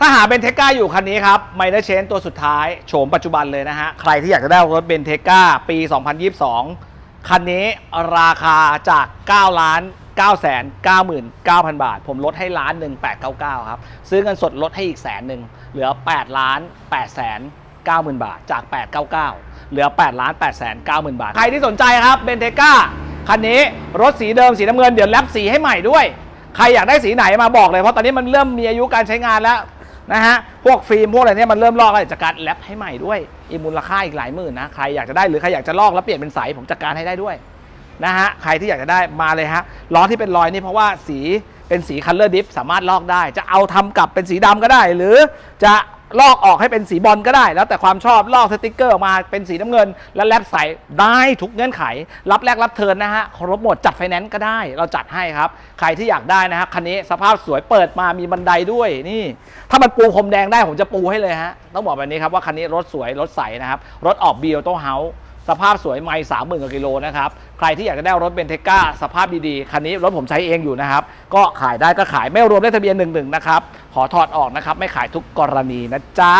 ถ้าหาเบนเทก้าอยู่คันนี้ครับไมเนอร์เชนตัวสุดท้ายโฉมปัจจุบันเลยนะฮะ ใครที่อยากจะได้รถเบนเทก้าปี 2022 คันนี้ราคาจาก 9 ล้าน9แสน99,000 บาท ผมลดให้ล้านหนึ่ง899 ครับ ซื้อเงินสดลดให้อีกแสนหนึ่งเหลือ 8 ล้าน8แสน90,000 บาทจาก 899 เหลือ 8 ล้าน8แสน90,000 บาท ใครที่สนใจครับเบนเทก้าคันนี้รถสีเดิมสีน้ำเงินเดี๋ยวแลปสีให้ใหม่ด้วย ใครอยากได้สีไหนมาบอกเลยเพราะตอนนี้มันเริ่มมีอายุการใช้งานแล้ว นะฮะ พวกฟิล์มพวกอะไรเนี่ยมันเริ่มลอกแล้วจะการแลปให้ใหม่ด้วยอีกมูลค่าอีกหลายหมื่นนะ ใครอยากจะได้หรือใครอยากจะลอกแล้วเปลี่ยนเป็นใสผมจัดการให้ได้ด้วยนะฮะ ใครที่อยากจะได้มาเลยฮะ ล้อที่เป็นรอยนี่เพราะว่าสีเป็นสีคัลเลอร์ดิฟสามารถลอกได้ จะเอาทำกลับเป็นสีดำก็ได้ หรือจะ ลอกออกให้เป็นสีบอลก็ได้ แล้วแต่ความชอบลอกสติกเกอร์ออกมาเป็นสีน้ำเงิน แล้วแลปใสได้ทุกเงื่อนไข รับแรกรับเทินนะฮะครบหมดจัดไฟแนนซ์ก็ได้ เราจัดให้ครับ ใครที่อยากได้นะฮะคันนี้สภาพสวยเปิดมามีบันไดด้วยนี่ ถ้ามันปูพรมแดงได้ผมจะปูให้เลยฮะต้องบอกแบบนี้ครับว่าคันนี้รถสวยรถใสนะครับรถออกบีออโต้เฮาส์สภาพสวยไม่สามหมื่นกว่ากิโลนะครับ ใครที่อยากจะได้รถเบนเทก้าสภาพดีๆ คันนี้รถผมใช้เองอยู่นะครับ ก็ขายได้ก็ขายไม่รวมเลขทะเบียนหนึ่งหนึ่งนะครับ ขอถอดออกนะครับ ไม่ขายทุกกรณีนะจ๊ะ